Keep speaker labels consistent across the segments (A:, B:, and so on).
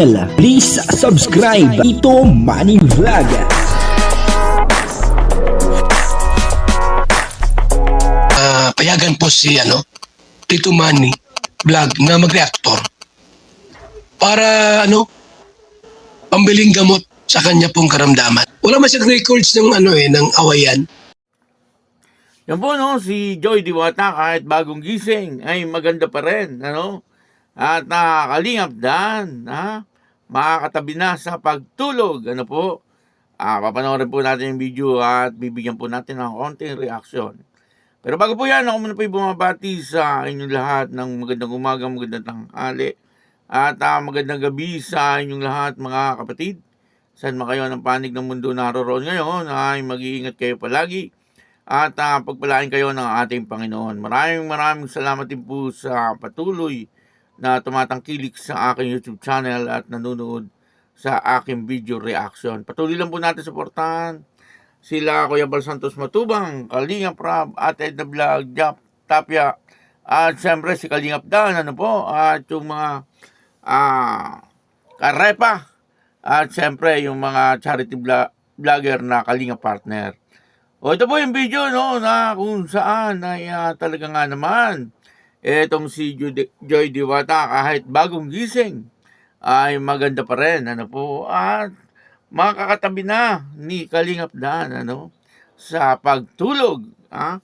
A: Please subscribe Ito Money Vlog.
B: Ah, payagan po si ano, Tito Manny vlog na mag-reactor para ano, pambiling gamot sa kanya pong karamdaman. Wala man siyang records ng ano eh, ng awayan.
C: Yan po, no, si Joy Diwata kahit bagong gising ay maganda pa rin, ano? At nakakalingap dan, ha? Makakatabi na sa pagtulog, ano po? Ah, papanoorin po natin yung video at bibigyan po natin ng konting reaction. Pero bago po yan, ako muna po bumabati sa inyong lahat ng magandang umaga, magandang tanghali, at ah, magandang gabi sa inyong lahat mga kapatid. Saan man kayo ng panig ng mundo naroroon ngayon, ay mag-iingat kayo palagi at ah, pagpalain kayo ng ating Panginoon. Maraming maraming salamat din po sa patuloy na tumatangkilik sa aking YouTube channel at nanonood sa aking video reaction. Patuloy lang po natin suportahan sila Kuya Bal Santos Matubang, Kalingap Rab, at Edna Vlog, Jap, Tapia, at siyempre si Kalingap Dan, ano po, at yung mga ah, Karepa, at siyempre yung mga charity vlog- vlogger na Kalingap Partner. O ito po yung video no na kung saan ay ah, talaga nga naman etong si Joy, Joy Diwata kahit bagong gising ay maganda pa rin ano po at makakatabi na ni Kalingap Dan ano sa pagtulog ha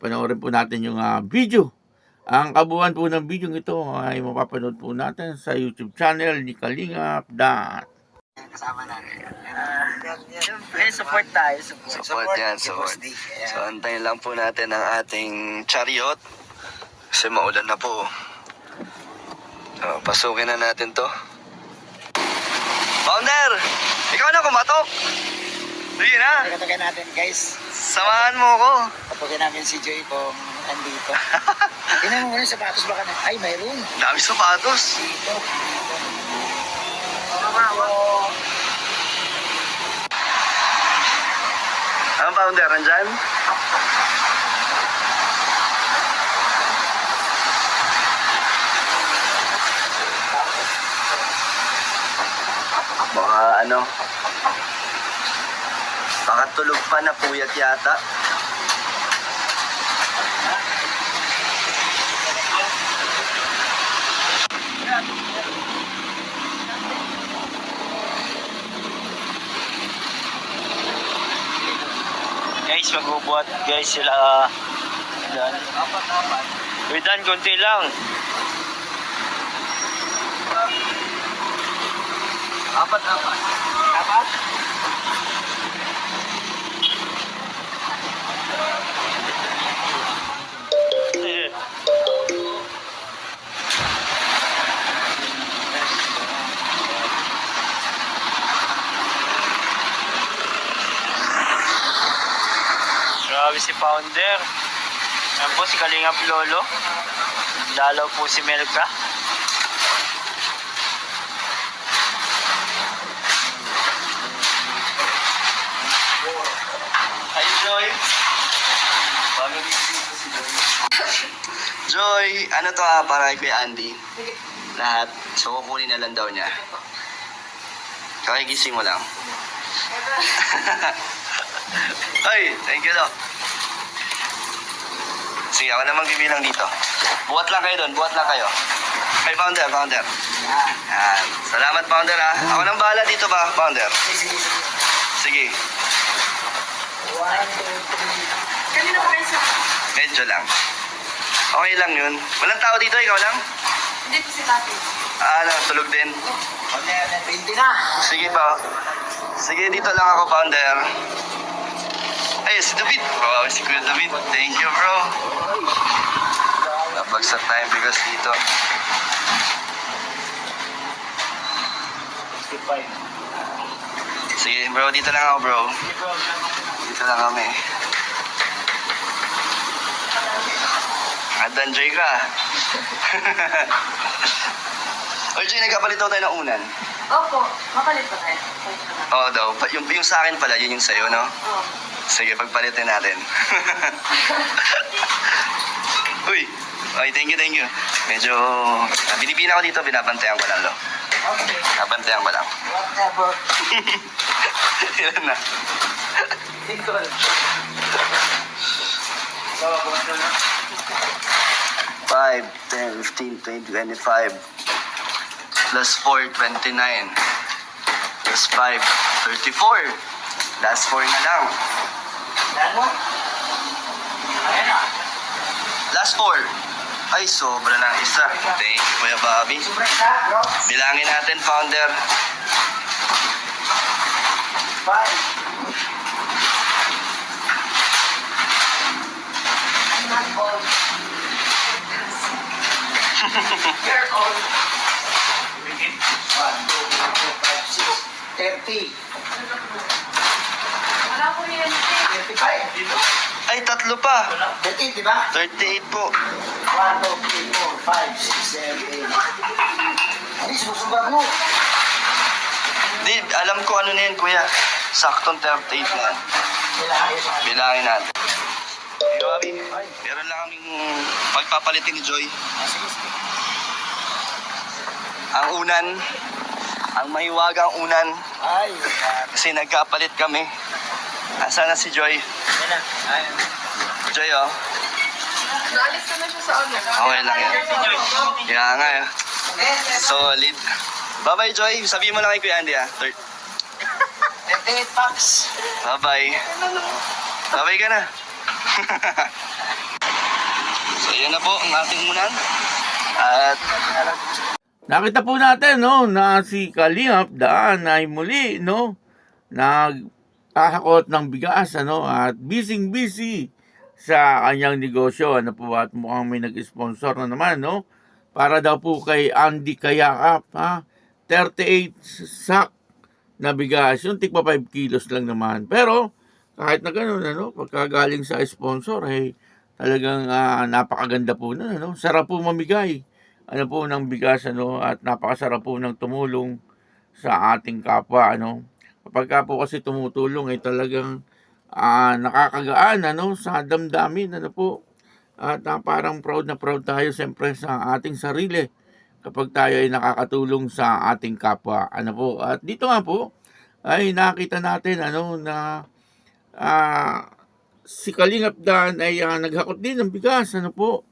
C: panoorin po natin yung ah, video ang kabuuan po ng video ito ay mapapanood po natin sa YouTube channel ni Kalingap Dan
D: kasama natin. Uh, support tayo. Support,
E: Support yan, support. So, antayin lang po natin ang ating chariot. Kasi maulan na po. So, pasukin na natin to. Founder! Ikaw na kumatok! Sige na!
D: Tagatagan natin guys.
E: Samahan mo ko!
D: Kapagin namin si Joy kung andito. Tingnan mo muna yung sapatos baka na. Ay, mayroon.
E: Dami sapatos!
D: Dito.
E: Ang founder, nandyan? Baka ano, baka tulog pa na puyat yata.
F: Guys, magbubuhat guys sila Dan. Uy, Dan, konti lang.
E: Apat, apat.
D: Apat?
F: Grabe si Founder. Yan po si Kalingap Lolo. Dalaw po si Melka.
E: Ay, Joy. Bago gising ko si Joy. Joy, ano to ah, para kay Andy? Lahat. So, kukunin na lang daw niya. Kakigising mo lang. Ay, thank you daw. Sige, ako naman bibilang dito. Buhat lang kayo doon, buhat lang kayo. Ay, founder, founder. Yan. Salamat, founder ha. Ako nang bahala dito ba, founder? Sige.
D: One, two, three.
G: Kanina pa kayo sa...
E: Medyo lang. Okay lang yun. Walang tao dito, ikaw lang?
G: Hindi po si Tati.
E: Ah, ano, tulog din.
D: 20 na.
E: Sige pa. Sige, dito lang ako, founder. Ay, si David. Wow, si Kuya David. Thank you, bro. Nabagsak tayong bigas dito.
F: 65.
E: Sige, bro, dito lang ako, bro. Dito lang kami. At enjoy ka. Oy, Joy, nagkapalit daw tayo ng unan.
G: Opo, mapalit pa tayo.
E: Oo daw. Pa- Yung, yung sa akin pala, yun yung sa'yo, no?
G: Oo.
E: Sige, pagpalitin natin. Uy, ay, thank you, thank you. Medyo, uh, binibina ko dito, binabantayan ko lang, lo.
D: Okay.
E: Nabantayan ko lang.
D: Whatever.
E: Ilan na?
D: Nicole. So, kumusta na?
E: 5, 10, 15, 20, 25. Plus 4, 29. Plus 5, 34. Last 4 na lang.
D: Na.
E: Last 4. Ay, sobra ng isa. Thank you, Kuya Bobby. Bilangin natin, founder.
D: Five. Not old. You're old. One, two, three, five, six, thirty.
G: Wala po yan.
D: Thirty-five.
E: Ay, tatlo pa.
D: Thirty, di ba?
E: 38 po.
D: One, two, three, four, five, six, seven, eight. Hindi, sinusubar mo.
E: Di, alam ko ano na yan, kuya. Saktong 38 na yan.
D: Kailangan yun.
E: Natin. Hey, Bobby. Meron lang kaming pagpapalitin ni Joy.
D: Ah, sige, sige.
E: Ang unan, ang mahiwagang unan,
D: Ay, yan.
E: kasi nagkapalit kami. Asa na si Joy?
D: Yan na. Ayun.
E: Joy, oh.
G: Naalis ka na siya sa ano.
E: Okay lang yan. Kaya nga, eh. Solid. Bye-bye, Joy. Sabihin mo lang kay Kuya Andy, ah. Third.
D: Thirty-eight bucks.
E: Bye-bye. Bye-bye ka na. so, yun na po ang ating unan. At
C: Nakita po natin no na si Kalingap Daan ay muli no nagkakakot ng bigas ano at busy busy sa kanyang negosyo. Ano po at mukhang may nag-sponsor na naman no para daw po kay Andy Kayakap ha 38 sack na bigas. Yung tigpa 5 kilos lang naman. Pero kahit na gano'n ano pagkagaling sa sponsor ay talagang ah, napakaganda po na ano. Sarap po mamigay. Ano po ng bigas ano at napakasarap po ng tumulong sa ating kapwa ano. Kapag ka po kasi tumutulong ay talagang ah, nakakagaan ano sa damdamin ano po. At ah, parang proud na proud tayo siyempre sa ating sarili kapag tayo ay nakakatulong sa ating kapwa ano po. At dito nga po ay nakita natin ano na ah, si Kalingap Dan ay ah, naghakot din ng bigas ano po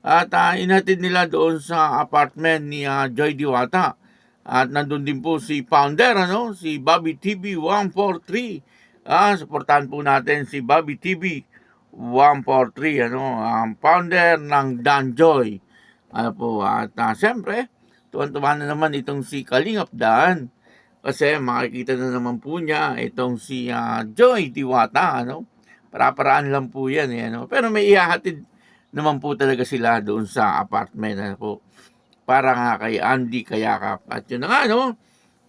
C: at uh, inatid nila doon sa apartment ni ah, Joy Diwata. At nandun din po si founder, ano, si Bobby TV 143. Ah, suportahan po natin si Bobby TV 143, ano, ang founder ng Dan Joy. Ano po, at uh, siyempre, tuwan-tuwa na naman itong si Kalingap Dan. Kasi makikita na naman po niya itong si ah, Joy Diwata, ano. Para-paraan lang po yan, eh, ano. Pero may ihahatid naman po talaga sila doon sa apartment ano po? Para nga kay Andy Kayakap. At yun na nga no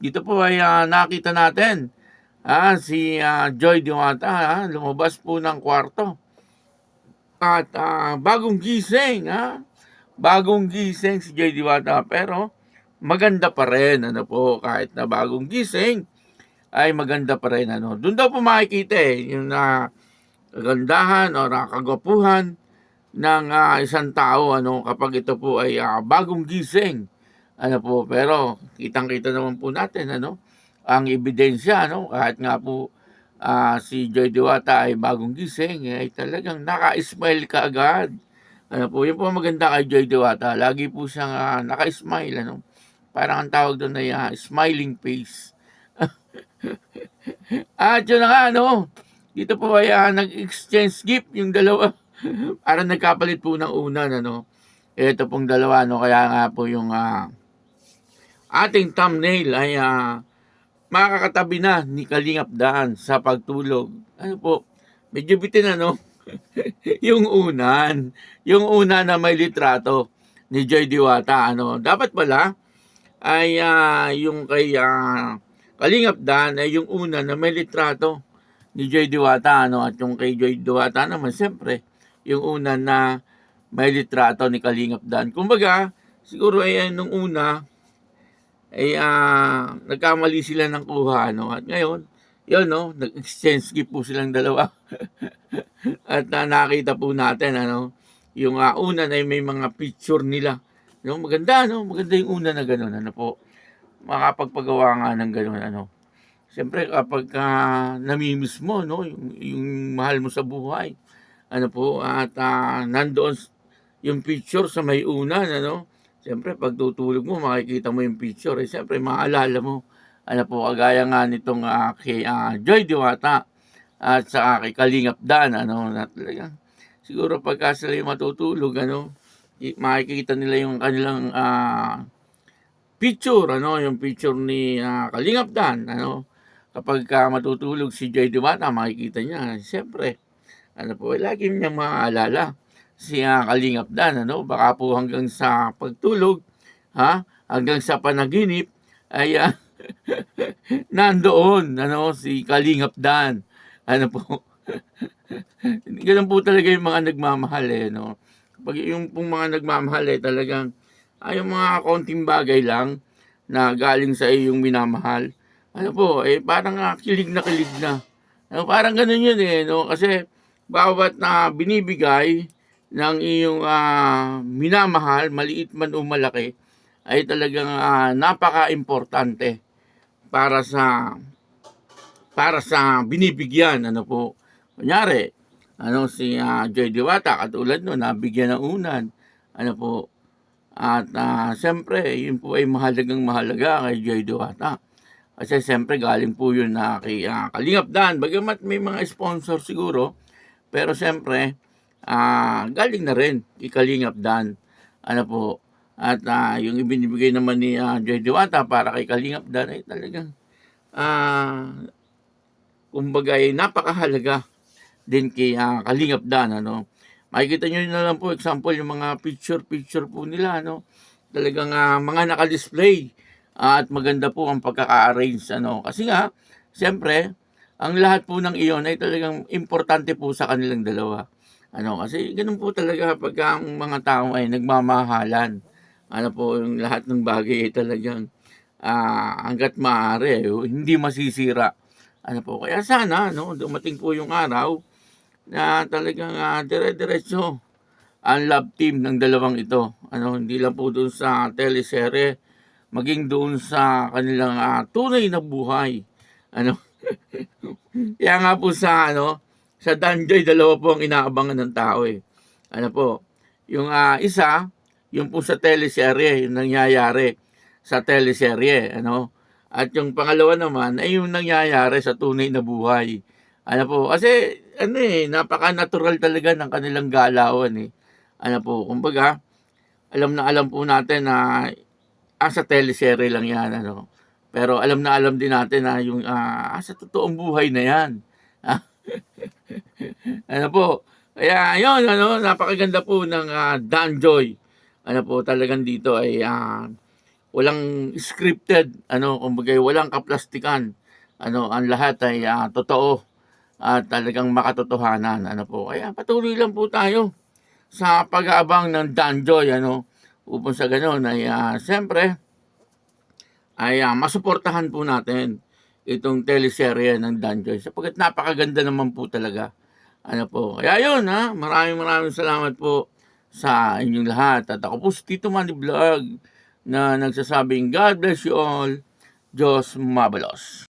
C: dito po ay ah, nakita natin ah, si ah, Joy Diwata ah, lumabas po ng kwarto. At ah, bagong gising ah, bagong gising si Joy Diwata pero maganda pa rin ano po kahit na bagong gising ay maganda pa rin ano. Doon daw po makikita eh yung na kagandahan o nakagapuhan ng ah, isang tao ano kapag ito po ay ah, bagong gising ano po. Pero kitang-kita naman po natin ano ang ebidensya ano kahit nga po ah, si Joy Diwata ay bagong gising eh, ay talagang naka-smile ka agad ano po yun po maganda kay Joy Diwata. Lagi po siyang ah, naka-smile ano parang ang tawag doon ay ah, smiling face at yun na nga ano dito po ay ah, nag-exchange gift yung dalawa Parang nagkapalit po ng unan, ano. Ito pong dalawa, no. Kaya nga po yung ah, ating thumbnail ay ah, makakatabi na ni Kalingap Daan sa pagtulog. Ano po, medyo bitin ano. yung unan. Yung una na may litrato ni Joy Diwata, ano. Dapat pala ay ah, yung kay ah, Kalingap Daan ay yung una na may litrato ni Joy Diwata, ano. At yung kay Joy Diwata naman, siyempre, yung una na may litrato ni Kalingap Dan. Kumbaga, siguro ay nung una, ay ah, nagkamali sila ng kuha, no? At ngayon, yun, no? Nag-exchange gift po silang dalawa. At ah, nakita po natin, ano? Yung ah, una na may mga picture nila. No? Maganda, no? Maganda yung una na gano'n, ano po. makapagpagawa nga ng gano'n ano. Siyempre kapag ka namimiss mo no yung, yung mahal mo sa buhay ano po at ah, nandoon yung picture sa may unan ano siyempre pag tutulog mo makikita mo yung picture eh siyempre maalala mo ano po kagaya nga nitong ah, kay ah, Joy Diwata at sa kay Kalingap Dan ano na talagang siguro pagka sila yung matutulog ano makikita nila yung kanilang ah, picture ano yung picture ni ah, Kalingap Dan ano. Kapag ka matutulog si Joy Diwata makikita niya siyempre ano po lagi niya maaalala si ah, Kalingap Dan ano. Baka po hanggang sa pagtulog ha hanggang sa panaginip ay ah, nandoon ano si Kalingap Dan ano po. Ganun po talaga yung mga nagmamahal eh no pag yung pong mga nagmamahal eh talagang ay yung mga konting bagay lang na galing sa iyong minamahal. Ano po eh parang ah, kilig na kilig na. Ano, parang ganun yun eh no? Kasi bawat na binibigay ng iyong ah, minamahal maliit man o malaki ay talagang ah, napaka-importante para sa para sa binibigyan. Ano po? Kunyari ano si ah, Joy Diwata katulad no nabigyan ng unan. Ano po? At ah, siyempre yun po ay mahalagang mahalaga kay Joy Diwata. Kasi siyempre galing po yun na kay ah, Kalingap Dan. Bagamat may mga sponsor siguro pero siyempre ah, galing na rin kay Kalingap Dan. Ano po? At ah, yung ibinibigay naman ni ah, Joy Diwata para kay Kalingap Dan ay talagang ah kumbaga ay napakahalaga din kay ah, Kalingap Dan ano. Makikita nyo na lang po example yung mga picture picture po nila ano. Talagang ah, mga naka-display ah, at maganda po ang pagkaka-arrange ano. Kasi nga siyempre ang lahat po ng iyon ay talagang importante po sa kanilang dalawa. Ano kasi ganun po talaga pag ang mga tao ay nagmamahalan. Ano po yung lahat ng bagay ay talagang ah, hanggat maaari eh, hindi masisira. Ano po, kaya sana no, dumating po yung araw na talagang ah, dire-diretso ang love team ng dalawang ito. Ano, hindi lang po doon sa teleserye, maging doon sa kanilang ah, tunay na buhay. Ano? Kaya nga po sa ano, sa Danjoy dalawa po ang inaabangan ng tao eh. Ano po? Yung ah, isa, yung po sa teleserye, yung nangyayari sa teleserye, ano? At yung pangalawa naman ay yung nangyayari sa tunay na buhay. Ano po, kasi ano eh, napaka-natural talaga ng kanilang galawan eh. Ano po, kumbaga, alam na alam po natin na ah, sa teleserye lang yan, ano. Pero alam na alam din natin na yung ah, ah, sa totoong buhay na yan. ano po, kaya ayun, ano, napakaganda po ng ah, Dan Joy. Ano po, talagang dito ay ah, walang scripted, ano, kumbaga walang kaplastikan. Ano, ang lahat ay ah, totoo at talagang makatotohanan. Ano po, kaya patuloy lang po tayo sa pag-aabang ng Danjoy, ano, upang sa ganun ay ah, siyempre ay ah, masuportahan po natin itong teleserye ng Danjoy sapagkat napakaganda naman po talaga. Ano po, kaya yun ha, maraming maraming salamat po sa inyong lahat. At ako po si Tito Manny Vlog na nagsasabing God bless you all. Diyos mabalos.